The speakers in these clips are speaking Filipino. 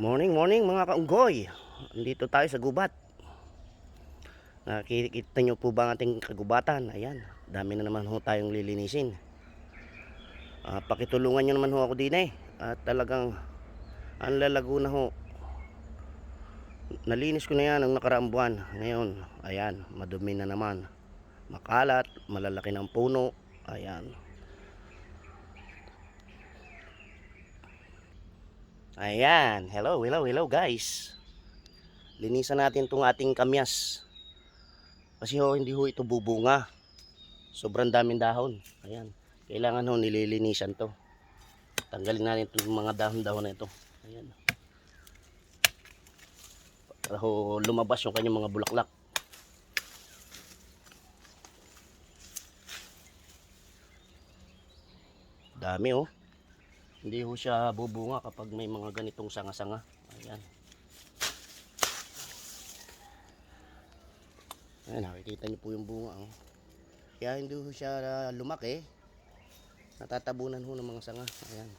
Morning, morning mga kaunggoy. Andito tayo sa gubat. Nakikita nyo po ba ang ating kagubatan? Ayan, dami na naman ho tayong lilinisin. Ah, pakitulungan nyo naman ho ako din eh. At talagang ang lalago na ho. Nalinis ko na yan ang nakaraang buwan. Ngayon, ayan, madumi na naman. Makalat, malalaki ng puno. Ayan. Ayan. Hello, hello, hello guys. Linisan natin itong ating kamyas. Kasi ho, hindi ho ito bubunga. Sobrang daming dahon. Ayan. Kailangan ho nililinisan to. Tanggalin natin itong mga dahon-dahon na ito. Ayan. Para ho lumabas yung kanyang mga bulaklak. Dami oh. Hindi ho siya bubunga kapag may mga ganitong sanga-sanga. Ayan. Ayan, nakikita niyo po yung bunga. Oh. Kaya hindi ho siya ah, lumaki. Natatabunan ho ng mga sanga. Ayan.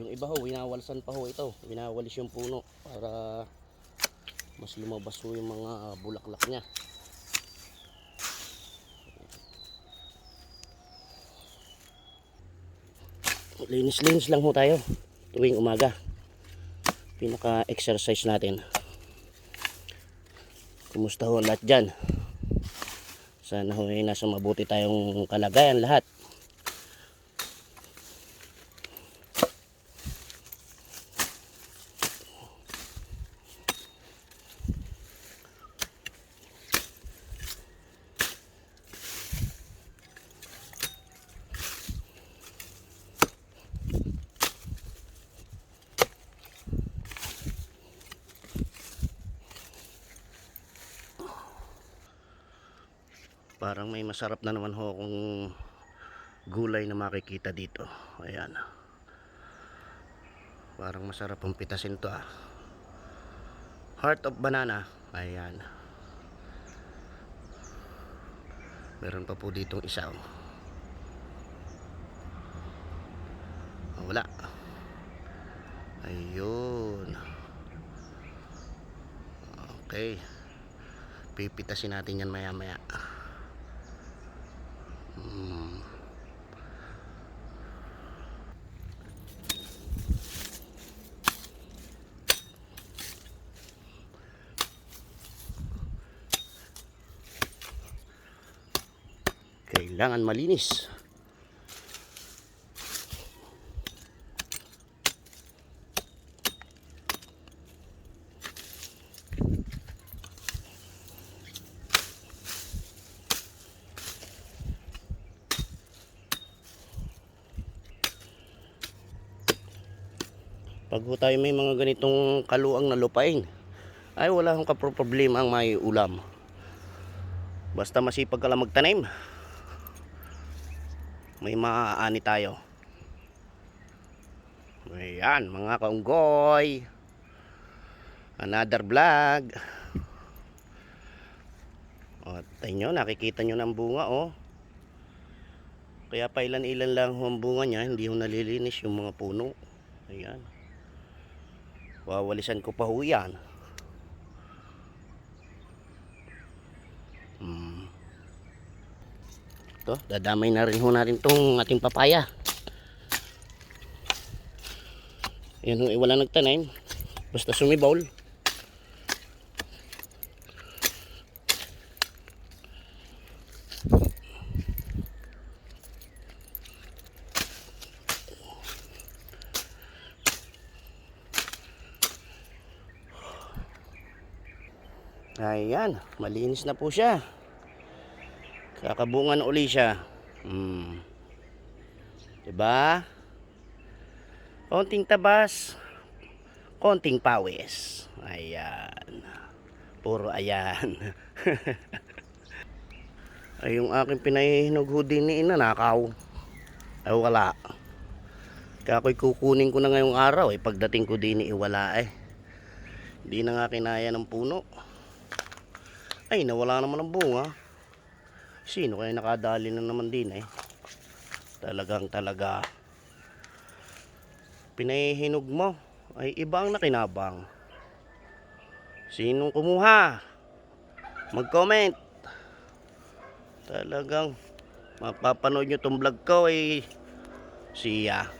Yung iba ho, winawalsan pa ho ito. Winawalis yung puno para mas lumabas ho yung mga ah, bulaklak niya. Linis-linis lang ho tayo tuwing umaga. Pinaka-exercise natin. Kumusta ho lahat dyan? Sana ho ay nasa mabuti tayong kalagayan lahat. Parang may masarap na naman ho akong gulay na makikita dito. Ayan. Parang masarap ang pitasin to ah. Heart of banana. Ayan. Meron pa po ditong isa oh. Ah, wala. Ayun. Okay. Pipitasin natin yan maya maya. Hmm. Kailangan malinis. Pag ho tayo may mga ganitong kaluang na lupain, ay wala akong kaproblema ang may ulam. Basta masipag ka lang magtanim, may maaani tayo. Ayan, mga kaunggoy. Another vlog. O, tayo nyo, nakikita nyo ng bunga, oh. Kaya pa ilan-ilan lang ho ang bunga niya, hindi ho nalilinis yung mga puno. Ayan. Wawalisan ko pa ho yan. Ito, dadamay na rin ho natin tong ating papaya. Yan ho, eh, wala nagtanim. Basta sumibawl. Ayan, malinis na po siya. Kakabungan uli siya. Hmm. 'Di ba? Konting tabas, konting pawis. Ayan. Puro ayan. Ay yung aking pinahihinog ho din ni inanakaw. Ay wala. Kaya ako'y kukunin ko na ngayong araw eh. Pagdating ko din iwala eh. Hindi na nga kinaya ng puno. Ay, nawala naman ang bunga. Sino kaya nakadali na naman din eh? Talagang talaga. Pinahihinog mo. Ay, iba ang nakinabang. Sinong kumuha? Mag-comment. Talagang mapapanood nyo tong vlog ko ay siya.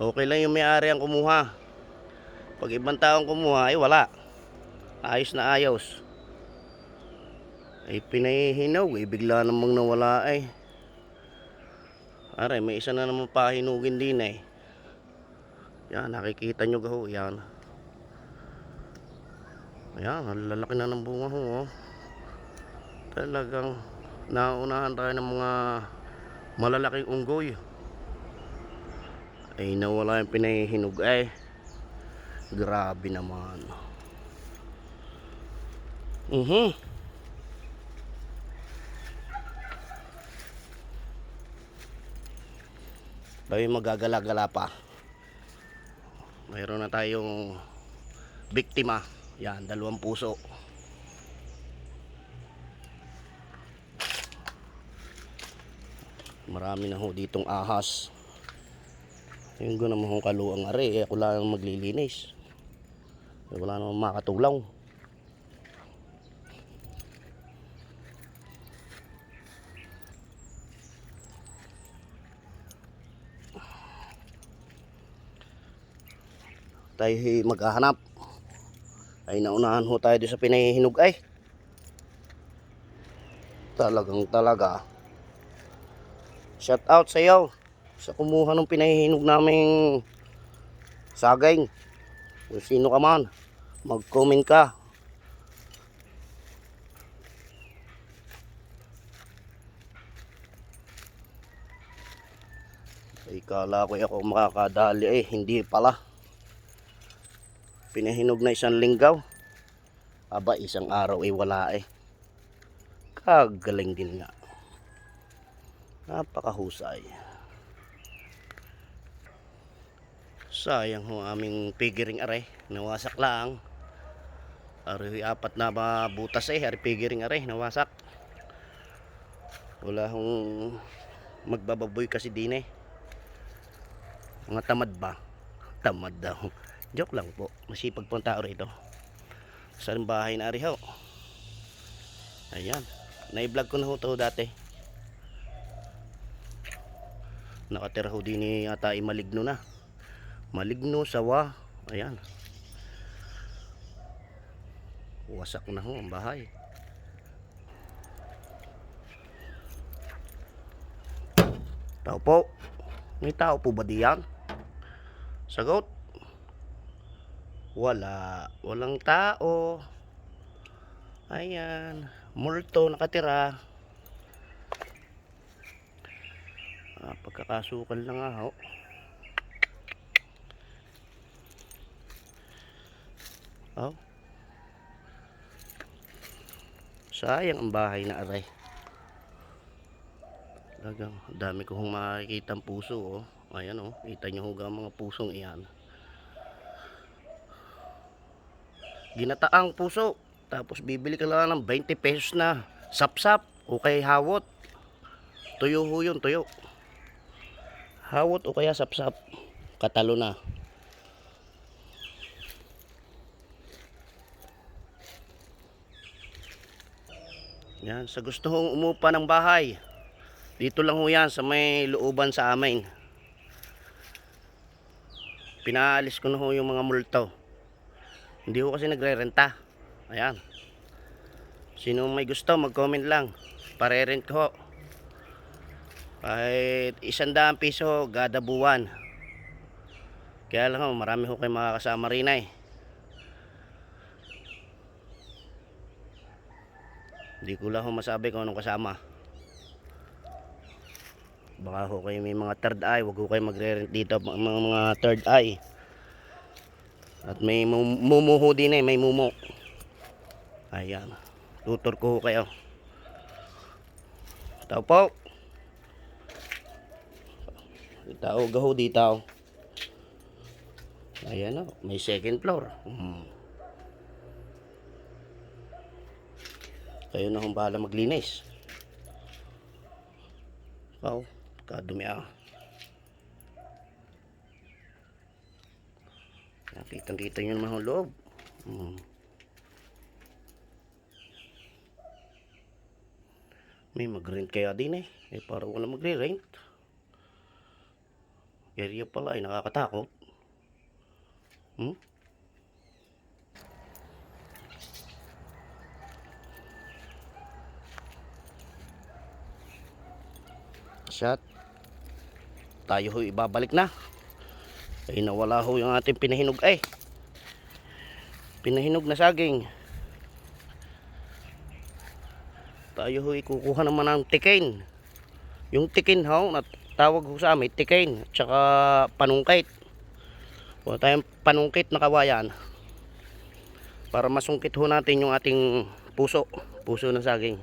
Okay lang yung may-ari ang kumuha. Pag ibang taong kumuha ay wala. Ayos na ayos. Ay pinahihinog eh. Bigla namang nawala eh. Aray, may isa na naman pahinugin din eh. Yan, nakikita nyo gaho. Yan. Ang lalaki na ng bunga ho. Oh. Talagang naunahan tayo ng mga malalaking unggoy. Ay nawala yung pinahihinog ay. Grabe naman. Mhm. Tayo magagala-gala pa. Mayroon na tayong biktima. Yan, dalawang puso. Marami na ho ditong ahas. Yung gano'n mo kaluang are, eh, ako lang ang maglilinis. Eh, wala namang makatulaw. Tayo maghahanap. Ay naunahan ho tayo doon sa pinahihinog ay. Talagang talaga. Shout out sa iyo sa kumuha ng pinahihinog naming saging. Kung sino ka man, mag-comment ka. Ay, kala ko ako makakadali eh, hindi pala. Pinahinog na isang linggaw. Aba, isang araw ay wala eh. Kagaling din nga. Napakahusay. Sayang ho aming pigiring are. Nawasak lang. Ari apat na ba butas eh. Ari pigiring are. Nawasak. Wala hong magbababoy kasi din eh. Mga tamad ba? Tamad daw. Joke lang po. Masipag po ang tao rito. Sa bahay na ari ho. Ayan. Na-vlog ko na ho dati. Nakatira ho din ni ata maligno na. Maligno, sawa. Ayan. Wasak na ho ang bahay. Tao po. May tao po ba diyan? Sagot. Wala. Walang tao. Ayan. Multo nakatira. Ah, pagkakasukal na nga ho. Oh. Sayang ang bahay na aray. Talagang dami ko hong makikita ang puso oh. Ayan oh, kita nyo hong mga pusong iyan. Ginataang puso. Tapos bibili ka lang ng 20 pesos na sapsap o kay hawot. Tuyo ho yun, tuyo. Hawot o kaya sapsap. Katalo na. Yan, sa gusto hong umupa ng bahay. Dito lang ho yan sa may looban sa amin. Pinaalis ko na ho yung mga multo. Hindi ho kasi nagre-renta. Ayan. Sino may gusto, mag-comment lang. Pare-rent ko. Kahit isang daang piso, gada buwan. Kaya lang marami ho kayo makakasama rin eh. Hindi ko lang masabi kung anong kasama. Baka ho kayo may mga third eye, wag ho kayo magre-rent dito mga, mga third eye. At may mum- mumuho din eh, may mumo. Ayan. Tutor ko kayo. Tao po. Tao gaho dito. Ayan o, may second floor. Hmm. Kayo na kung bahala maglinis. Wow, kadumi ah. Nakita-kita nyo naman ang loob. Hmm. May mag-rent kaya din eh. Eh parang wala magre-rent. Area pala ay nakakatakot. Hmm? Shot. Tayo ho ibabalik na. Ay nawala ho yung ating pinahinog ay. Pinahinog na saging. Tayo ho ikukuha naman ng tikin. Yung tikin ho, na tawag ho sa amin, tikin. Tsaka panungkit. Kuha tayong panungkit na kawayan. Para masungkit ho natin yung ating puso. Puso ng saging.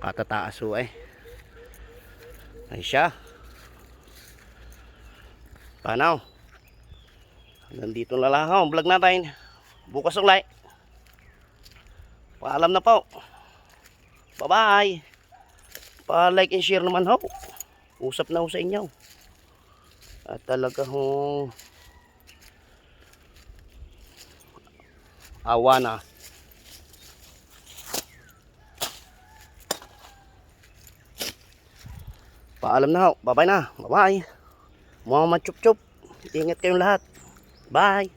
Katataas ho eh. Ay siya. Paano? Nandito na lang ang vlog natin. Bukas ulit. Paalam na po. Bye-bye. Pa-like and share naman ho. Usap na ho sa inyo. At talaga ho awa na. Paalam na ho. Bye-bye na. Bye-bye. Mga machup-chup. Ingat kayong lahat. Bye.